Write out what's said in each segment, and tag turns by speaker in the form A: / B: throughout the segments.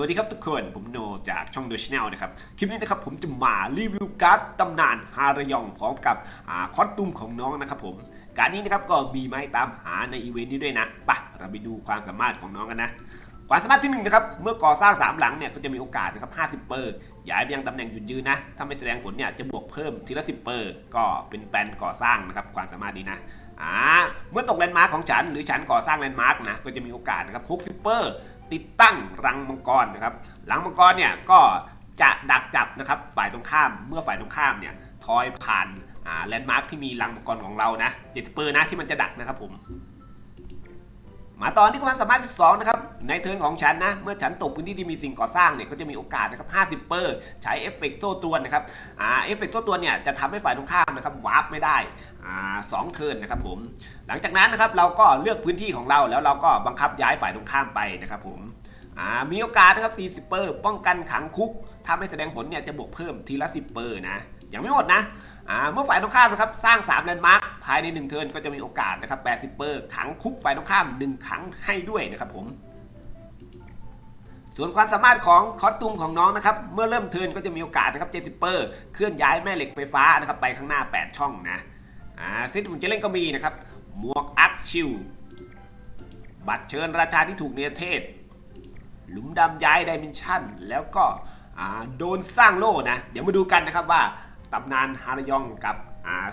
A: วัสดีครับทุกคน ผมโนจากช่องดอะชแนลนะครับ คลิปนี้นะครับผมจะมารีวิวการ์ดตำนานฮารยองพร้อมกับอคอสตูมของน้องนะครับผม การนี้นะครับก็มีไม้ตามหาในอีเวนต์นี้ด้วยนะไปะเราไปดูความสามารถของน้องกันนะความสามารถที่หนึ่งนะครับ เมื่อก่อสร้างสามหลังเนี่ยก็จะมีโอกาสนะครับ 50 เปอร์ย้ายไปยังตำแหน่งหยุดยืนนะ ถ้าไม่แสดงผลเนี่ยจะบวกเพิ่มทีละ 10 เปอร์ ก็เป็นแปลนก่อสร้างนะครับความสามารถนี้นะ อ่า เมื่อตกแลนด์มาร์คของฉันหรือฉันก่อสร้างแลนด์มาร์คนะ ก็จะมีโอกาสนะครับ 60 เปอร์ ติดตั้งรังมังกรนะครับรังมังกรเนี่ยก็จะดักจับนะครับฝ่ายตรงข้ามเมื่อฝ่ายตรงข้ามเนี่ยทอยผ่านแลนด์มาร์คที่มีรังมังกรของเรานะ70เปอร์นะที่มันจะดักนะครับผม มาตอนที่ความสามารถที่สองนะครับในเทิร์นของฉันนะ เมื่อฉันตกพื้นที่ที่มีสิ่งก่อสร้างเนี่ยก็จะมีโอกาสนะครับ50 เปอร์ใช้เอฟเฟกต์โซ่ตรวนะครับอ่าเอฟเฟกต์โซ่ตรวเนี่ยจะทำให้ฝ่ายตรงข้ามนะครับวาร์ปไม่ได้อ่าสองเทิร์นนะครับผม หลังจากนั้นนะครับเราก็เลือกพื้นที่ของเราแล้วเราก็บังคับย้ายฝ่ายตรงข้ามไปนะครับผมอ่ามีโอกาสนะครับ40 เปอร์ป้องกันขังคุกถ้าไม่แสดงผลเนี่ยจะบวกเพิ่มทีละ 10 เปอร์นะยังไม่หมดนะ เมื่อฝ่ายตรงข้ามนะครับสร้าง3แลนด์มาร์คภายใน 1 เทิร์นก็จะมีโอกาสนะครับ 80 เปอร์ขังคุกฝ่ายตรงข้าม 1 ขังให้ด้วยนะครับผม ส่วนความสามารถของคอสตูมของน้องนะครับ เมื่อเริ่มเทิร์นก็จะมีโอกาสนะครับ 70 เปอร์เคลื่อนย้ายแม่เหล็กไฟฟ้านะครับไปข้างหน้า 8 ช่องนะอ่าเซตที่ผมจะเล่นก็มีนะครับหมวกอัดชิลบัตรเชิญราชาที่ถูกเนรเทศ หลุมดำย้ายดิเมนชั่น แล้วก็โดนสร้างโล่นะ เดี๋ยวมาดูกันนะครับว่า ตำนานฮารยองกับ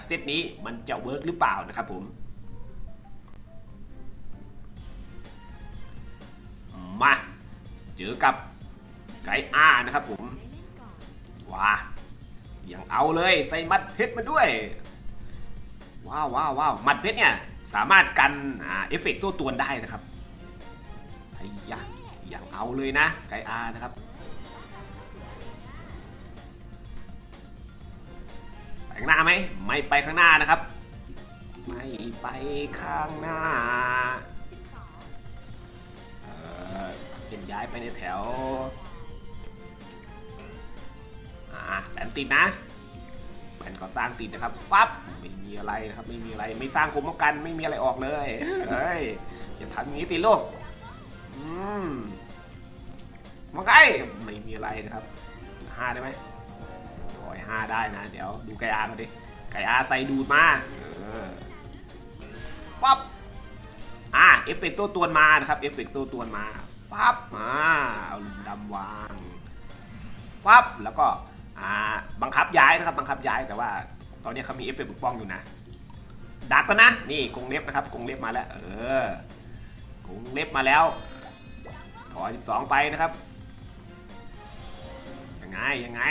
A: เซตนี้มันจะเวิร์กหรือเปล่านะครับผม มาเจอกับไกอานะครับผมว้ายังเอาเลยใส่มัดเพชรมาด้วย ว้าวว้าวว้าวมัดเพชรเนี่ย สามารถกันอเอฟเฟกต์โซ่ตรวนได้นะครับไอ้ยะยังเอาเลยนะไกอานะครับ ข้างหน้าไหมไม่ไปข้างหน้านะครับ ไม่ไปข้างหน้าเออเข็นย้ายไปในแถวอ่าแผนติดนะแผนก่อสร้างติดนะครับปั๊บไม่มีอะไรนะครับไม่มีอะไรไม่สร้างคมป้องกันไม่มีอะไรออกเลยเฮ้ยอย่าทำอย่างนี้ติลูกอืมมาไงไม่มีอะไรนะครับห้าได้ไหม ห้าได้นะ เดี๋ยวดูไก่อามาดิไก่อาใส่ดูดมาปั๊บอ่าเอฟเฟกต์ตัวตวนมานะครับเอฟเฟกต์ตัวตวนมาปั๊บอ่าเอาลุมดำวางปั๊บแล้วก็อ่าบังคับย้ายนะครับบังคับย้ายแต่ว่า ตอนนี้เขามีเอฟเฟกต์ปกป้องอยู่นะดักแล้วนะนี่กงเล็บนะครับกงเล็บมาแล้ว เออกงเล็บมาแล้วถอย12 ไปนะครับยังไงยังไง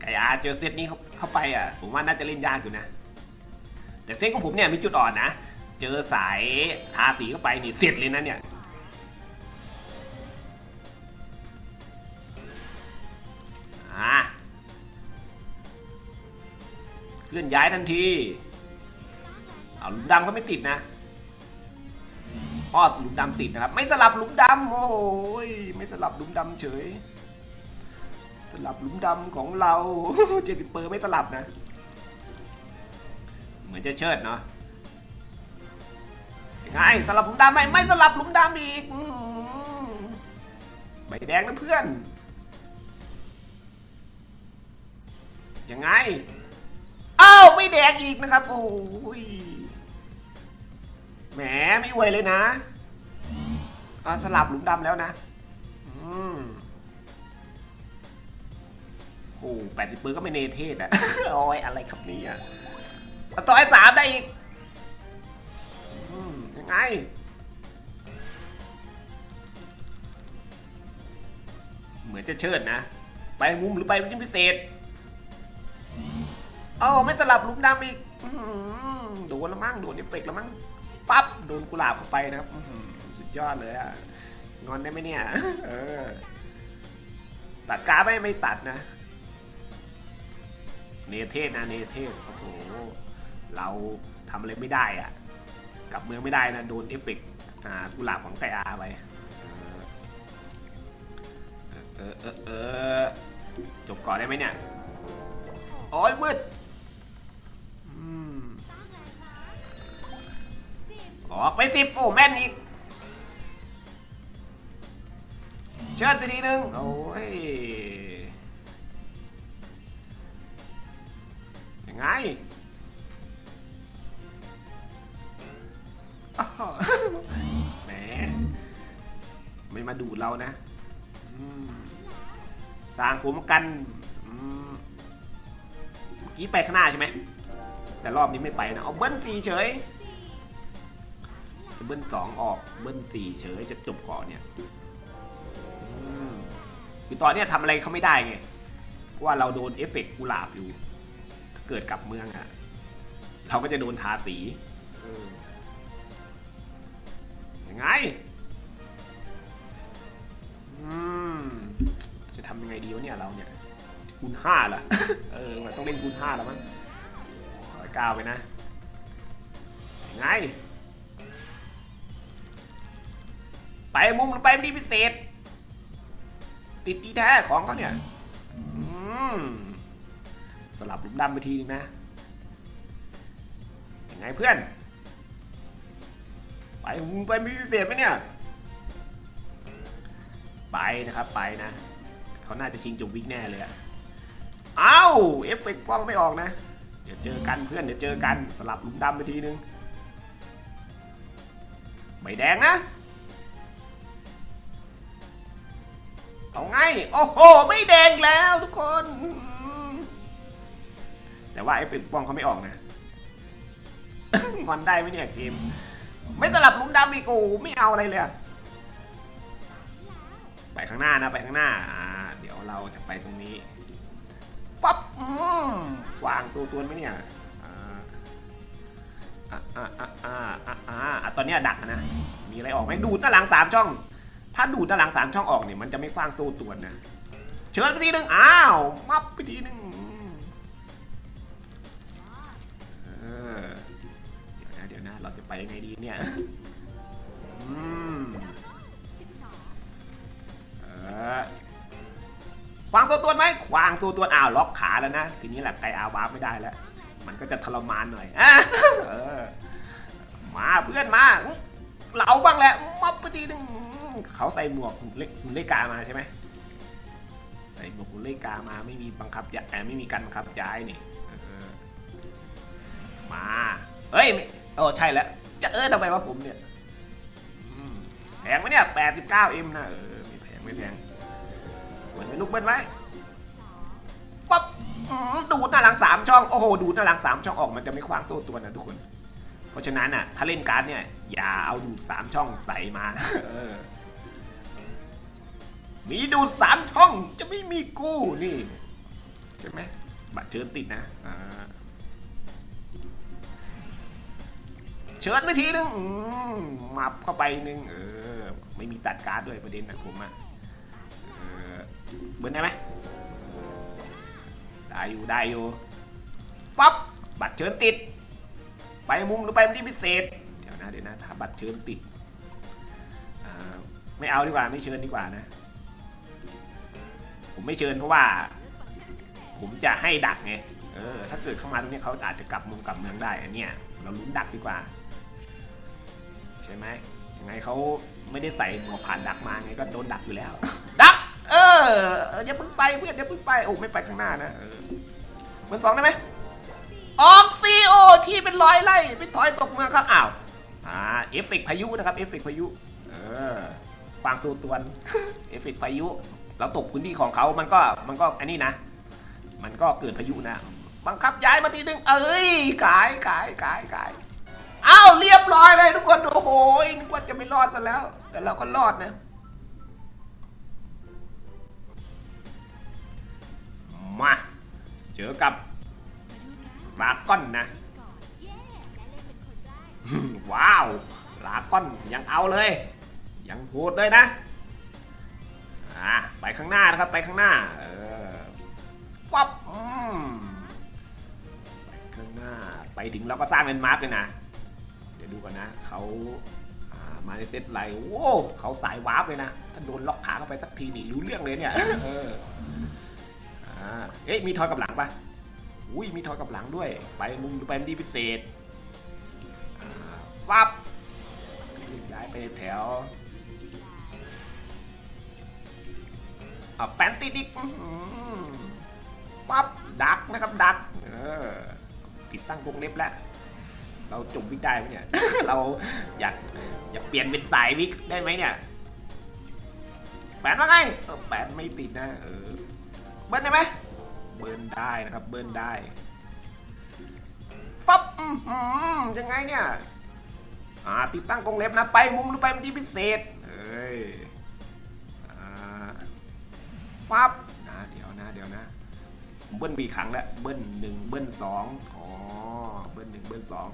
A: ไก่อาเจอเซตนี้เข้าเขาไปอะ ผมว่าน่าจะเล่นยากอยู่นะ แต่เซตของผมเนี่ยมีจุดอ่อนนะ เจอสายทาสีเข้าไปนี่เสร็จเลยนะเนี่ยเคลื่อนย้ายทันทีเอาหลุมดำเขาไม่ติดนะอ้อหลุมดำติดนะครับ ไม่สลับหลุมดำโอ้ยไม่สลับหลุมดำเฉย ลับหลุมดำของเราเจ็ดสิเปอร์ไม่สลับนะ เหมือนจะเชิดเนาะยังไงสลับหลุมดำไหมไม่สลับหลุมดำอีกใบแดงนะเพื่อน ยังไง อ้าวไม่แดงอีกนะครับ โอ้ยแหมไม่ไหวเลยนะอะสลับหลุมดำแล้วนะ อืม อ้แปดสิบปืนก็ไม่เนเทศอะ โอ้ยอะไรครับนี่อะต่อไอ้สามได้อีกอยังไงเหมือนจะเชิดนะ ไปมุมหรือไปมุมพิเศษเอ้าไม่สลับลุมดำอีกโดนล้วมั้งโดนเอฟเฟกต์ล้วมั้งปั๊บโดนกุหลาบเข้าไปนะครับสุดยอดเลยอะงอนได้ไหมเนี่ย เออ ตัดกาไม่ไม่ตัดนะ เนเทศนะเนเทศโอ้โหเราทำอะไรไม่ได้อะกลับเมืองไม่ได้นะโดนเอฟเฟกต์อ่ากุหลาบของไกอาไปเออเออเออจบก่อนได้ไหมเนี่ยโอ้ยมืดอออกไปสิบโอ้แม่นอีก เชิดไปทีนึง โอ้ย ไงอ้าวแหมไม่มาดูดเรานะอืมสร้างขุมกันอืมเมื่อกี้ไปข้างหน้าใช่ไหม แต่รอบนี้ไม่ไปนะ เอาเบิ้ลสี่เฉย จะเบิ้ลสองออก เบิ้ลสี่เฉยจะจบก่อนเนี่ยอืมคือตอนเนี้ยทำอะไรเขาไม่ได้ไงเพราะว่าเราโดนเอฟเฟกต์กุหลาบอยู่ถ้า เกิดกับเมืองอะเราก็จะโดนทาสีอยังไงจะทำยังไงดีวะเนี่ยเราเนี่ยคูณห้าเหรอเออต้องเล่นคูณห้าแล้วมั้งร้อยเก้าไปนะยังไง ไปมุมไปดีพิเศษ ติดดีแท้ของเขาเนี่ย อืม สลับหลุมดำไปทีนึงนะยังไงเพื่อน ไปมุมไปมีพิเศษไหมเนี่ย ไปนะครับไปนะ เขาน่าจะชิงจบวิกแน่เลยอะเอ้าเอฟเฟกต์กล้องไม่ออกนะ เดี๋ยวเจอกันเพื่อนเดี๋ยวเจอกันสลับหลุมดำไปทีนึงใบแดงนะเอาไง โอ้โห ไม่แดงแล้วทุกคน แต่ว่าไอ้ปิดป้องเขาไม่ออกนะงอนได้ไม่เนี่ยเกม ไม่สลับลุ้มดำอีกูไม่เอาอะไรเลยไปข้างหน้านะไปข้างหน้าเดี๋ยวเราจะไปตรงนี้ปั๊บวางตัวตัวไม่เนี่ยอ่าอ่าอ่าอ่าอ่าตอนนี้ดักนะมีอะไรออกไหมดูตะลังสามช่อง ถ้าดูตะลังสามช่องออกเนี่ยมันจะไม่คว้างโซ่ตัวนนะเชิญไปทีหนึ่งอ้าวมับไปทีหนึ่ง เราจะไปยังไงดีเนี่ยอืมเออขวางตัวตัวไหมขวางตัวตัวอ้าวล็อกขาแล้วนะ ทีนี้แหละไกอาวาร์ไม่ได้แล้ว มันก็จะทรมานหน่อยอเออมาเพื่อนมาเหลาบ้างแหละมับไปทีหนึ่งเขาใส่หมวกเล็กเล็กกามาใช่ไหมใส่หมวกเล็กกามาไม่มีบังคับย้ายไม่มีการบังคับย้ายนี่มาเฮ้ย โอ้ใช่แล้วจะเออทำไมวะผมเนี่ยอืมแพงไหมเนี่ย 89เอ็มนะเออไม่แพงไม่แพงเหมือนเป็นลูกเบิ้ลไว้ปั๊บอืมดูดหน้าหลังสามช่อง โอ้โห ดูดหน้าหลังสามช่องออกมันจะไม่คว้างโซ่ตัวนะทุกคน เพราะฉะนั้นอะ ถ้าเล่นการ์ดเนี่ย อย่าเอาดูดสามช่องใส่มาเออมีดูดสามช่องจะไม่มีกู้นี่ ใช่ไหมบัตรเชิญติดนะอ่า เชิญไปทีนึงมับเข้าไปนึงเออ ไม่มีตัดการ์ดด้วยประเด็นนะผมอะเออบิร์นได้ไหมได้อยู่ได้อยู่ปั๊บบัตรเชิญติด ไปมุมหรือไปมุมที่พิเศษ เดี๋ยวนะเดี๋ยวนะถ้าบัตรเชิญติดอ่าไม่เอาดีกว่าไม่เชิญดีกว่านะ ผมไม่เชิญเพราะว่า ผมจะให้ดักไงเออถ้าเกิดเข้ามาตรงนี้เขาอาจจะกลับมุมกลับเมืองได้อันเนี้ยเราลุ้นดักดีกว่า ใช่ไหมยังไงเขาไม่ได้ใส่หมวกผ่านดักมาไงก็โดนดักอยู่แล้ว ดัก เออเอออย่าเพิ่งไปเพื่อนอย่าเพิ่งไปโอ้ไม่ไปข้างหน้านะเออเบอร์สองได้ไหมออกซีโอที่เป็นร้อยไล่ไปถอยตกเมืองครับอ้าวอ่าเอฟเฟกต์พายุนะครับเอฟเฟกต์พายุเออฟางตัวตวนเอฟเฟกต์พายุเราตกพื้นที่ของเขามันก็มันก็อันนี้นะ มันก็เกิดพายุนะ บังคับย้ายมาทีนึงเอ้ยกายกายกายกาย อ้าวเรียบร้อยเลยทุกคนโอ้โหนึกว่าจะไม่รอดซะแล้ว แต่เราก็รอดนะ มาเจอกับลาก้อนนะ ว้าวลาก้อนยังเอาเลย ยังโหดเลยนะอ่าไปข้างหน้านะครับไปข้างหน้าเออปั๊บอืมไปข้างหน้าไปถึงเราก็สร้างเป็นมาร์กเลยนะ ดี๋ยวดูก่อนนะเขาอ่ามาในเซตไลน์โอ้เขาสายวาร์ปเลยนะ ถ้าโดนล็อกขาเข้าไปสักทีนี่รู้เรื่องเลยเนี่ยเอออ่าเอ๊ะมีทอยกับหลังปะอุ้ยมีทอยกับหลังด้วย ไปมุมไปมุมที่พิเศษอ่าปั๊บย้ายไปแถวอะแฟนติดอีกอื้อหือปั๊บดักนะครับดักเออติดตั้งกรงเล็บแล้ว เราจุ่มวิกได้ไหมเนี่ย เราอยากอยากเปลี่ยนเป็นสายวิกได้ไหมเนี่ยแปนว่าไงเออแปนไม่ติดนะเออเบิ้ลได้ไหมเบิ้ลได้นะครับ เบิ้ลได้ฟับยังไงเนี่ยอ่าติดตั้งกรงเล็บนะไปมุมหรือไปมันที่พิเศษเอ้ยอ่าฟับนะเดี๋ยวนะเดี๋ยวนะผมเบิ้ลบีกครั้งแล้วเบิ้ลหนึ่งเบิ้ลสองอ๋อเบิ้ลหนึ่งเบิ้ลสอง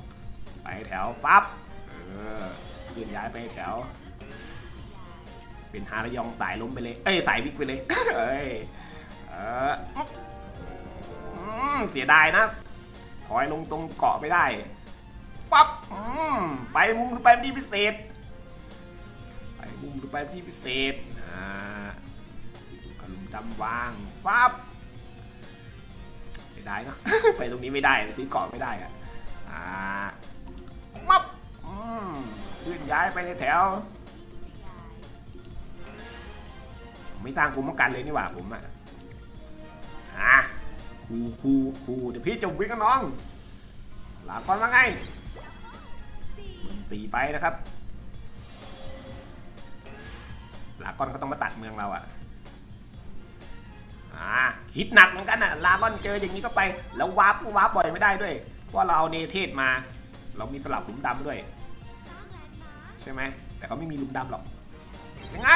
A: ไปแถวฟับเออเคลื่อนย้ายไปแถว เป็นฮาระยองสายล้มไปเลย เอ้ยสายวิกไปเลย เอ้ยเออเสียดายนะ ถอยลงตรงเกาะไม่ได้ปั๊บไปมุมหรือไปที่พิเศษ ไปมุมหรือไปที่พิเศษอ่าอารมดำวางปั๊บไม่ได้เนะไปตรงนี้ไม่ได้ที่เกาะไม่ได้อะอ่า เคลื่อนย้ายไปในแถว ไม่สร้างภูมิป้อกันเลยนี่หว่าผมอะอะคูคูคูเดี๋ยวพี่จะวิ่งกับน้องลาก่อนว่าไงตีไปนะครับ ลาก่อนเขาต้องมาตัดเมืองเราอะอ่าคิดหนักเหมือนกันอะลาก่อนเจออย่างนี้ก็ไป แล้ววาร์ปวาร์ปบ่อยไม่ได้ด้วย เพราะเราเอาเนเทศมา เรามีสลับหลุมดำด้วย ใช่ไหมแต่เขาไม่มีลุมดำหรอกยังไง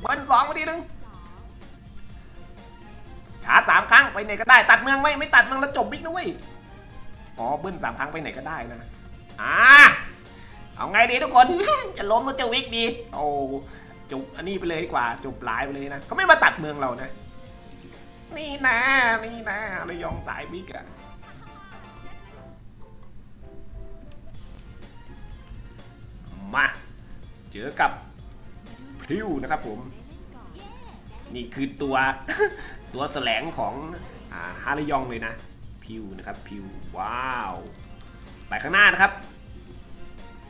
A: เบิ้ลสองมาทีนึงชาร์จสามครั้งไปไหนก็ได้ ตัดเมืองไหมไม่ตัดเมืองแล้วจบบิ๊กนะเว้ยอ๋อเบิ้ลสามครั้งไปไหนก็ได้นะอ่าเอาไงดีทุกคน จะล้มหรือจะวิกดีโอ้จบอันนี้ไปเลยดีกว่าจบหลายไปเลยนะเขาไม่มาตัดเมืองเรานะ นี่นะนี่นะระยองสายบิ๊กอะ มาเจอกับพริ้วนะครับผม นี่คือตัวตัวแสลงของอ่าฮาริยองเลยนะพิวนะครับพิวว้าวไปข้างหน้านะครับ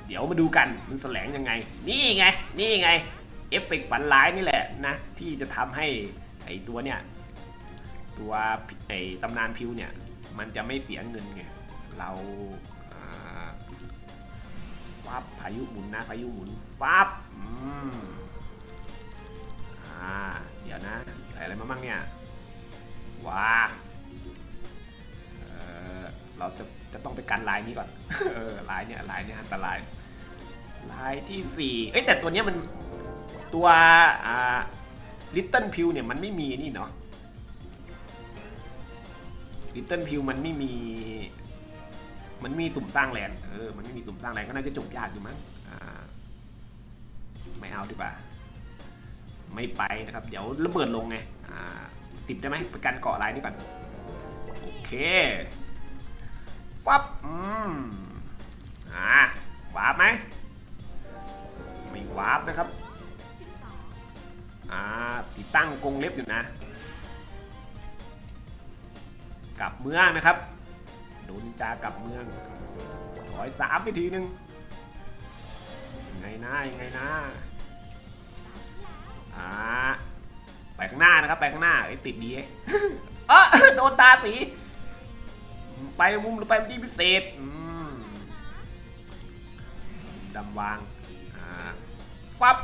A: เดี๋ยวมาดูกันมันแสลงยังไง นี่ไง นี่ไงเอฟเฟกต์ฝันร้ายนี่แหละนะ ที่จะทำให้ไอตัวเนี่ยตัวไอตำนานพิวเนี่ย มันจะไม่เสียเงินไงเรา ฟับพายุหมุนนะพายุหมุนฟับอืมอ่าเดี๋ยวนะใส่อะไรมาบ้างเนี่ยว้าเออเราจะจะต้องไปกันลายนี้ก่อน เออลายเนี่ยลายเนี่ยอันตรายลายที่สี่เอ้ยแต่ตัวเนี้ยมันตัวอ่าลิตเติ้ลพิวเนี่ยมันไม่มีนี่เนาะลิตเติ้ลพิวมันไม่มี มันมีสุ่มสร้างแลนเออ มันไม่มีสุ่มสร้างแลนก็น่าจะจบยากอยู่มั้งอ่าไม่เอาดีกว่า ไม่ไปนะครับ เดี๋ยวระเบิดลงไง อ่าสิบได้ไหมไปกันเกาะลายนี่ก่อน โอเคฟับอืมอ่าวาร์ปไหมไม่วาร์ปนะครับ อ่า ติดตั้งกรงเล็บอยู่นะ กลับเมืองนะครับ ดนจากลับเมืองถอยสามไปทีนึงยังไงนะยังไงนะอ่าไปข้างหน้านะครับ ไปข้างหน้าไอ้ยติดดีเอ้ยเออโดนตาสี ไปมุมหรือไปที่พิเศษอืมดำวางอ่าฟับ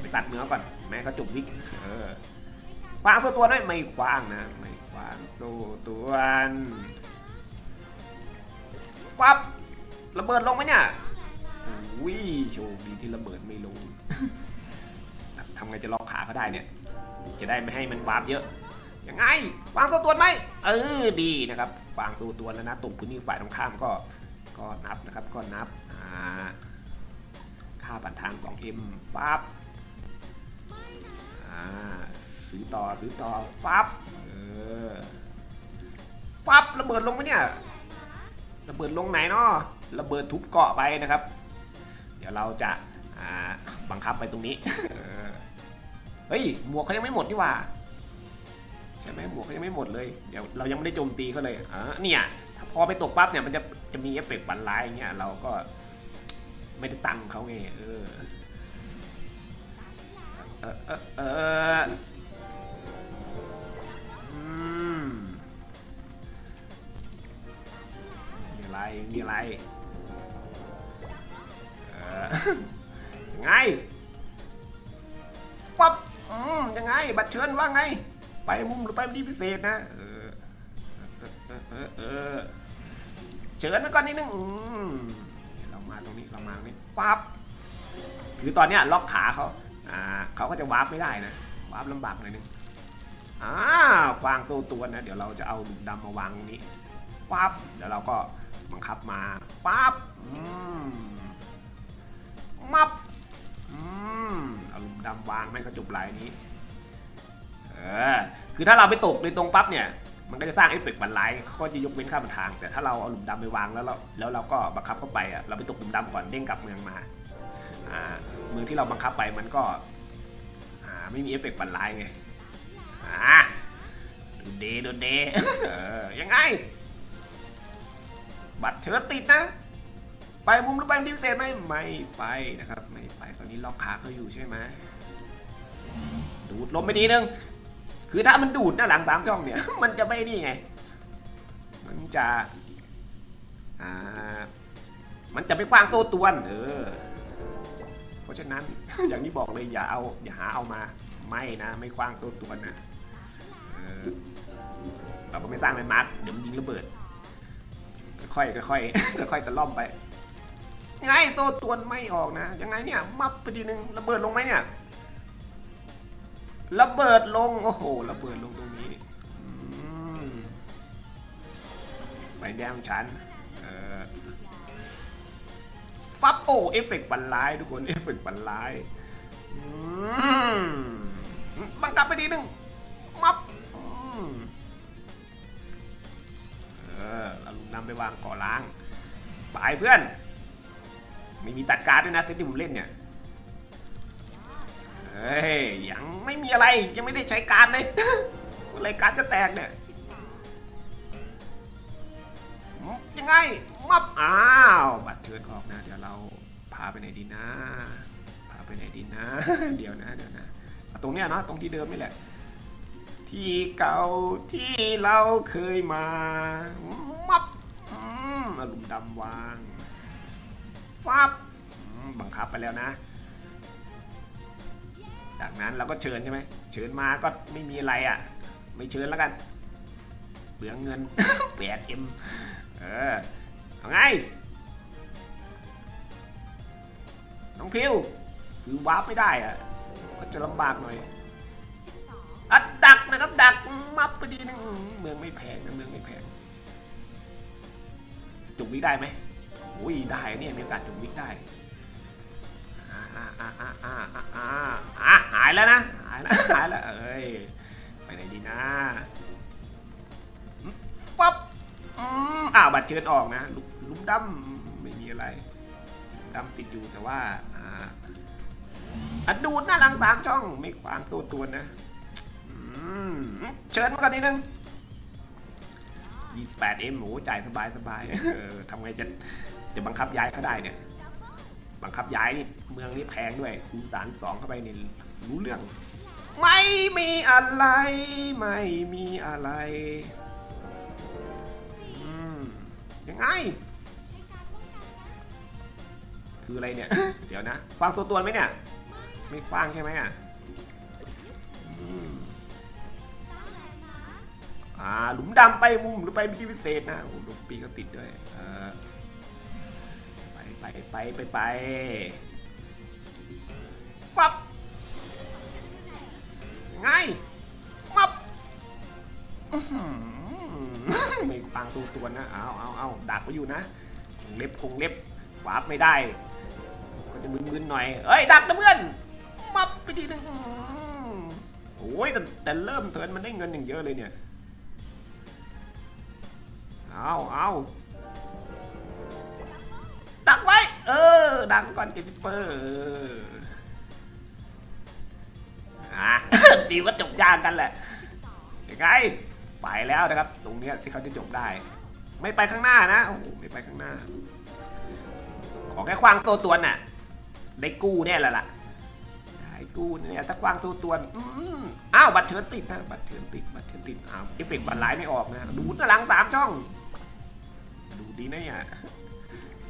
A: ไปตัดเนื้อก่อนแม่เขาจุบวิกเออควางโซ่ตัวด้วยไม่ควางนะ ไม่ควางโซ่ตัว ฟับระเบิดลงไหมเนี่ยอุ้ยโชคดีที่ระเบิดไม่ลงทำไงจะล็อกขาเขาได้เนี่ย จะได้ไม่ให้มันวาร์ปเยอะยังไงวางโซ่ตัวไหมเออดีนะครับวางโซ่ตัวแล้วนะตกพื้นที่ฝ่ายตรงข้ามก็ก็นับนะครับก็นับอ่าค่าผ่านทาง 2M ปั๊บอ่าซื้อต่อซื้อต่อปั๊บเออปั๊บระเบิดลงไหมเนี่ย ระเบิดลงไหนเนาะระเบิดทุบเกาะไปนะครับ เดี๋ยวเราจะาบังคับไปตรงนี้ เฮ้ยหมวกเขายังไม่หมดนี่ว่าใช่ไหมหมวกเขายังไม่หมดเลย เดี๋ยวเรายังไม่ได้โจมตีเขาเลยอ่าเนี่ยพอไปตกปั๊บเนี่ยมันจะจะมีเอฟเฟกต์ฝันร้ายอย่างเงี้ยเราก็ไม่ได้ตังค์เขาไงเออเออเออ อะไรเออยังไงปั๊บอืมยังไง บัตรเชิญว่าไง ไปมุมหรือไปที่พิเศษนะเออเออเออเออเชิญมาก่อนนิดนึงอืมเดี๋ยวเรามาตรงนี้เรามาตรงนี้ปั๊บคือตอนเนี้ยล็อกขาเขาอ่าเขาก็จะวาร์ปไม่ได้นะวาร์ปลำบากหน่อยนึงอ่าวางโซ่ตัวนะ เดี๋ยวเราจะเอาหลุมดำมาวางตรงนี้ปั๊บเดี๋ยวเราก็ บังคับมาปั๊บมับอาหลุมดำวางแม่งก็จบลายนี้ เออ คือถ้าเราไปตกในตรงปั๊บเนี่ย มันก็จะสร้างเอฟเฟกต์บันไลเขาก็จะยกเว้นค่าบนทาง แต่ถ้าเราเอาหลุมดำไปวางแล้วเราแล้วเราก็บังคับเข้าไปอะ เราไปตกหลุมดำก่อนเด้งกลับเมืองมา อ่า เมืองที่เราบังคับไปมันก็ อ่า ไม่มีเอฟเฟกต์บันไลไง อ่าดูเดดูเดเออยังไง บัตรเชิญติดนะ ไปมุมหรือไปที่พิเศษไหมไม่ไปนะครับ ไม่ไปตอนนี้ล็อกขาเขาอยู่ใช่ไหมดูดลมไปทีนึง คือถ้ามันดูดหน้าหลังสามช่องเนี่ย มันจะไม่นี่ไง มันจะอ่ามันจะไม่กว้างโซ่ตวนเออเพราะฉะนั้นอย่างที่บอกเลยอย่าเอาอย่าหาเอามาไม่นะ ไม่กว้างโซ่ตวนนะเออเราก็ไม่สร้างเป็นมาร์กเดี๋ยวมันยิงระเบิด ค่อยๆค่อยๆค่อยๆตะล่อมไปยังไงโซ่ตวนไม่ออกนะยังไงเนี่ยมับไปทีนึงระเบิดลงไหมเนี่ยระเบิดลงโอ้โหระเบิดลงตรงนี้อืมไปแดงชั้นเออฟับโอ้เอฟเฟกต์บันไลทุกคนเอฟเฟกต์บันไลอืมบังคับไปทีนึง ไปวางก่อล้าง ไปเพื่อน ไม่มีตัดการ์ดด้วยนะเซตที่ผมเล่นเนี่ย เฮ้ย ยังไม่มีอะไรยังไม่ได้ใช้การดเลยเมื่อไรการดจะแตกเนี่ยยังไงมับอ้าว บัตรเชิญออกนะ เดี๋ยวเราพาไปไหนดีนะพาไปไหนดีนะ เดี๋ยวนะเดี๋ยวนะตรงเนี้ยเนาะตรงที่เดิมนี่แหละ ที่เก่าที่เราเคยมา มับ อืมเอาหลุม ดำวางฟับอืมบังคับไปแล้วนะ จากนั้นเราก็เชิญใช่ไหมเชิญมาก็ไม่มีอะไรอะ ไม่เชิญแล้วกันเปลืองเงินแปดเอ็มเออเอาไง น้องพิวคือวาร์ปไม่ได้อะก็จะลำบากหน่อยอัดดักนะครับดักมับไปดีนึงเมืองไม่แพงนะเมืองไม่แพง จุกวิกได้ไหมโอ้ยได้เนี่ยมีโอกาสจุกวิกได้อ่าอ่าอ่าอ่าอ่าอ่าอ่าหายแล้วนะหายแล้วหายแล้วเอ้ยไปไหนดีนะปั๊บอ้าวบัตรเชิญออกนะลุลุมดำไม่มีอะไรลุมติดอยู่แต่ว่าอัดดูดหน้าหลังสามช่องไม่ขวางตัวตัวนะอืมเชิญมาก่อนนิดนึง 28เอ็มหมูจ่ายสบายสบายเออทำไงจะจะบังคับย้ายเขาได้เนี่ย บังคับย้ายนี่เมืองนี่แพงด้วยคูณสารสองเข้าไปนี่รู้เรื่อง ไม่มีอะไร ไม่มีอะไรยังไง คืออะไรเนี่ย เดี๋ยวนะ ฟังโซตัวไหมเนี่ย ไม่ฟังใช่ไหมอะ อ่าหลุมดำไปมุมหรือไปที่พิเศษนะโอ้ลูกปีก็ติดด้วยไปไปไปไปไปฟับไงมับไม่ฟังตัวตัวนะเอาเอาเอาดักไปอยู่นะคงเล็บคงเล็บวาร์ปไม่ได้ ก็จะมึนๆหน่อยเอ้ยดักนะเพื่อนมับไปทีหนึ่งโอ้ยแต่แต่เริ่มเทินมันได้เงินอย่างเยอะเลยเนี่ย เอาเอาดักไว้ เออ ดักก่อนเจนนิเฟอร์เอออะดีว่าจบยากกันแหละยังไงไปแล้วนะครับ ตรงเนี้ยที่เขาจะจบได้ ไม่ไปข้างหน้านะโอ้โหไม่ไปข้างหน้า ขอแค่ควางตัวตวนน่ะ ได้กู้แน่แหละล่ะได้กู้เนี่ยถ้าควางตัวตวนอืมอ้าวบัตรเชิญติดนะบัตรเชิญติดบัตรเชิญติดอ้าวเอฟเฟกต์บัตรไลน์ไม่ออกนะดูตารางสามช่อง ดีนะเนี่ย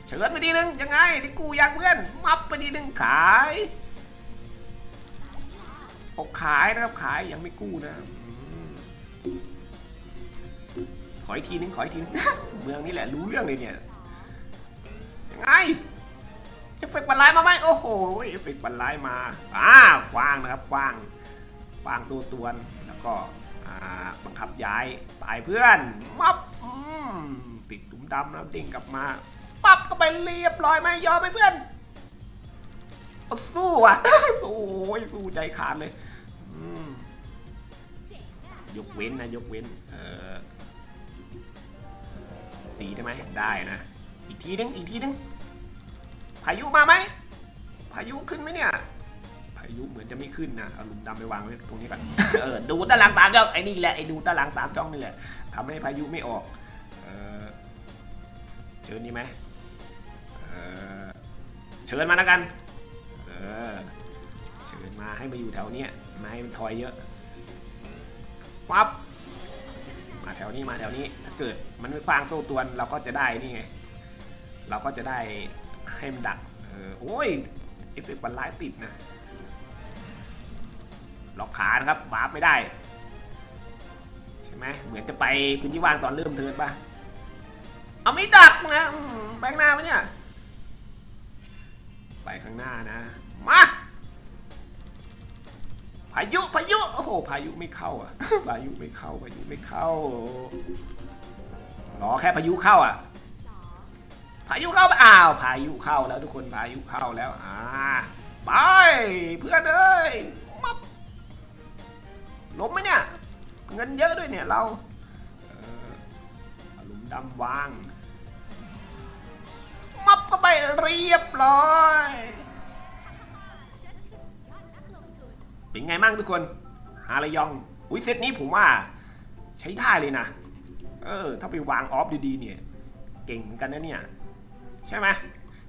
A: เชิญไปทีนึงยังไงที่กูอยากเพื่อนมับไปทีนึงขายออกขายนะครับขายยังไม่กู้นะขออีกทีนึงขออีกทีนึงเมืองนี่แหละรู้เรื่องเลยเนี่ยยังไงเอฟเฟกต์บันไลมาไหมโอ้โหเอฟเฟกต์บันไลมาอ่ากว้างนะครับกว้างกว้างตัวตวนแล้วก็บังคับย้ายไปเพื่อนมับอืม ติดตุ่มดำแล้วเด้งกลับมาปั๊บก็ไปเรียบร้อยไหมยอมไหมเพื่อนเอาสู้อะโอ้ยสู้ใจขาดเลยอืมยกเว้นนะยกเว้นเออสีได้ไหมได้นะ อีกทีนึงอีกทีนึงพายุมาไหมพายุขึ้นไหมเนี่ยพายุเหมือนจะไม่ขึ้นนะเอาหลุมดำไปวางไว้ตรงนี้ก่อนเออดูตารางสามจ้องไอ้นี่แหละไอ้ดูตารางสามจ้องนี่แหละทำให้พายุไม่ออกเออ เชิญนี่ไหมเออเชิญมาแล้วกัน เออ เชิญมาให้มาอยู่แถวเนี้ยมาให้มันทอยเยอะปั๊บมาแถวนี้มาแถวนี้ ถ้าเกิดมันไม่ฟางโซ่ตวนเราก็จะได้นี่ไง เราก็จะได้ให้มันดัก เออ โอ้ยเอฟเฟกต์บันไลติดนะล็อกขานะครับบาร์ไม่ได้ ใช่ไหมเหมือนจะไปพื้นที่ว่างตอนเริ่มเทิร์นปะ เอาไม่ดักนะอื้อหือแบงหน้าไหมเนี่ย ไปข้างหน้านะ มาพายุพายุโอ้โหพายุไม่เข้าอะพายุไม่เข้าพายุไม่เข้ารอแค่พายุเข้าอะ พายุเข้าอ้าวพายุเข้าแล้วทุกคนพายุเข้าแล้วอ่าไปเพื่อนเอ้ยมับล้มไหมเนี่ยเงินเยอะด้วยเนี่ยเรา เอาหลุมดำวาง มับเข้าไปเรียบร้อย เป็นไงบ้างทุกคน ฮาระยอง อุ้ยเซตนี้ผมว่า ใช้ได้เลยนะ เออ ถ้าไปวางออฟดีๆเนี่ย เก่งเหมือนกันนะเนี่ย ใช่ไหม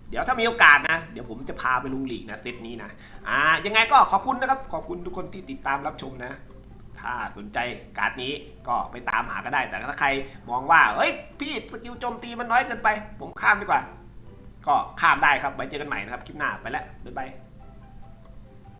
A: เดี๋ยวถ้ามีโอกาสนะ เดี๋ยวผมจะพาไปลุงหลีกนะเซตนี้นะ อ่า ยังไงก็ขอบคุณนะครับ ขอบคุณทุกคนที่ติดตามรับชมนะ ถ้าสนใจการ์ดนี้ก็ไปตามหาก็ได้ แต่ถ้าใครมองว่า เฮ้ย พี่สกิลโจมตีมันน้อยเกินไป ผมข้ามดีกว่า ก็ข้ามได้ครับไว้เจอกันใหม่นะครับ คลิปหน้าไปแล้ว บ๊ายบาย